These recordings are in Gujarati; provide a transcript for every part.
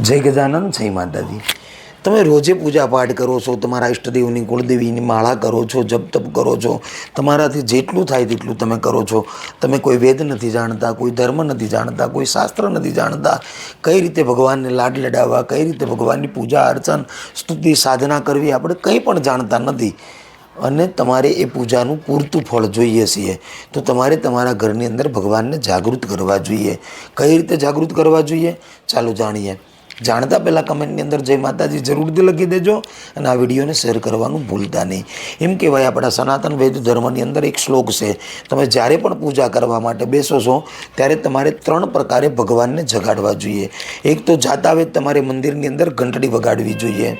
જય ગજાનંદ, જય માતાજી. તમે રોજે પૂજા પાઠ કરો છો, તમારા ઈષ્ટદેવની કુળદેવીની માળા કરો છો, જપ તપ કરો છો, તમારાથી જેટલું થાય તેટલું તમે કરો છો. તમે કોઈ વેદ નથી જાણતા, કોઈ ધર્મ નથી જાણતા, કોઈ શાસ્ત્ર નથી જાણતા. કઈ રીતે ભગવાનને લાડ લડાવવા, કઈ રીતે ભગવાનની પૂજા, અર્ચન, સ્તુતિ, સાધના કરવી આપણે કંઈ પણ જાણતા નથી. અને તમારે એ પૂજાનું પૂરતું ફળ જોઈએ છીએ. તો તમારે તમારા ઘરની અંદર ભગવાનને જાગૃત કરવા જોઈએ. કઈ રીતે જાગૃત કરવા જોઈએ? ચાલો જાણીએ. જાણતા પહેલાં કમેન્ટની અંદર જય માતાજી જરૂરથી લખી દેજો અને આ વિડીયોને શેર કરવાનું ભૂલતા નહીં. એમ કહેવાય આપણા સનાતન વૈદ ધર્મની અંદર એક શ્લોક છે, તમે જ્યારે પણ પૂજા કરવા માટે બેસો છો, ત્યારે તમારે ત્રણ પ્રકારે ભગવાનને જગાડવા જોઈએ. એક તો જાતા વેદ તમારે મંદિરની અંદર ઘંટડી વગાડવી જોઈએ.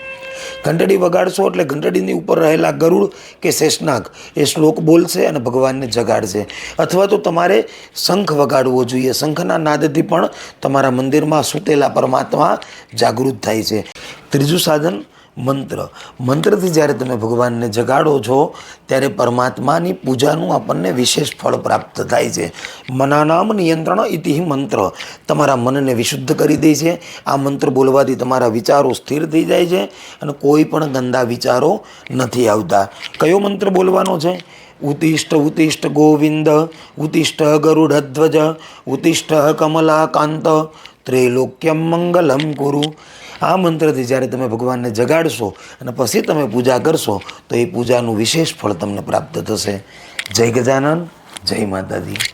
ઘંટડી વગાડશો એટલે ઘંટડીની ઉપર રહેલા ગરુડ કે શેષનાગ, એ શ્લોક બોલશે અને ભગવાનને જગાડશે. અથવા તો તમારે શંખ વગાડવો જોઈએ. શંખના નાદથી પણ તમારા મંદિરમાં સૂતેલા પરમાત્મા જાગૃત થાય છે. ત્રીજું સાધન મંત્ર. મંત્રથી જ્યારે તમે ભગવાનને જગાડો છો, ત્યારે પરમાત્માની પૂજાનું આપણને વિશેષ ફળ પ્રાપ્ત થાય છે. મનાનામ નિયંત્રણ ઇતિ મંત્ર. તમારા મનને વિશુદ્ધ કરી દે છે. આ મંત્ર બોલવાથી તમારા વિચારો સ્થિર થઈ જાય છે અને કોઈ પણ ગંદા વિચારો નથી આવતા. કયો મંત્ર બોલવાનો છે? ઉતિષ્ઠ ઉતિષ્ઠ ગોવિંદ, ઉતિષ્ઠ ગરુડધ્વજ, ઉતિષ્ઠ કમલાકાંત, ત્રૈલોક્યમ મંગલમ કુરુ. આ મંત્રથી જ્યારે તમે ભગવાનને જગાડશો અને પછી તમે પૂજા કરશો, તો એ પૂજાનું વિશેષ ફળ તમને પ્રાપ્ત થશે. જય ગજાનન, જય માતાજી.